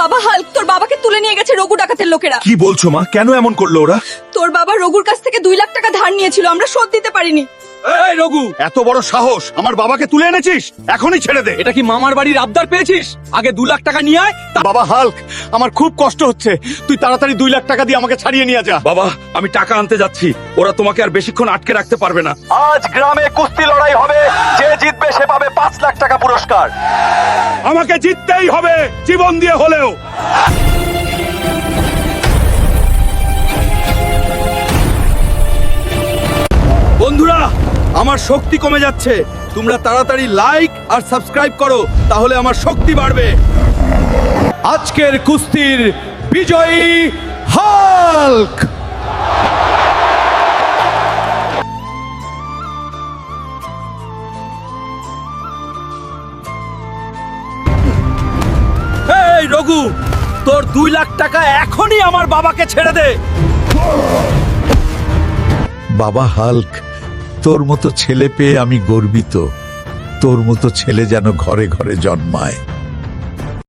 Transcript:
বাবা হাল্ক তোর বাবাকে তুলে নিয়ে গেছে রঘু ডাকাতের লোকেরা। কি বলছো মা? কেন এমন করল ওরা? তোর বাবা রঘুর কাছ থেকে দুই লাখ টাকা ধার নিয়েছিল আমরা শোধ দিতে পারিনি। এই রঘু! এত বড় সাহস! আমার বাবাকে তুলে এনেছিস? এখনই ছেড়ে দে। এটা কি মামার বাড়ির আবদার পেয়েছিস? আগে দু লাখ টাকা নিয়ে আয় তা- বাবা হাল্ক আমার খুব কষ্ট হচ্ছে। তুই তাড়াতাড়ি দুই লাখ টাকা দিয়ে আমাকে ছাড়িয়ে নিয়ে যা। বাবা আমি টাকা আনতে যাচ্ছি। ওরা তোমাকে আর বেশিক্ষণ আটকে রাখতে পারবে না। আজ গ্রামে কুস্তি লড়াই হবে। যে জিতবে সে পাবে পাঁচ লাখ টাকা পুরস্কার। আমাকে জিততেই হবে, জীবন দিয়ে হলেও। বন্ধুরা, আমার শক্তি কমে যাচ্ছে। তোমরা তাড়াতাড়ি লাইক আর সাবস্ক্রাইব করো, তাহলে আমার শক্তি বাড়বে। আজকের কুস্তির বিজয়ী হাল্ক! রঘু, তোর দুই লাখ টাকা এখনই আমার বাবাকে ছেড়ে দে। বাবা হাল্ক, তোর মতো ছেলে পেয়ে আমি গর্বিত। তোর মতো ছেলে যেন ঘরে ঘরে জন্মায়।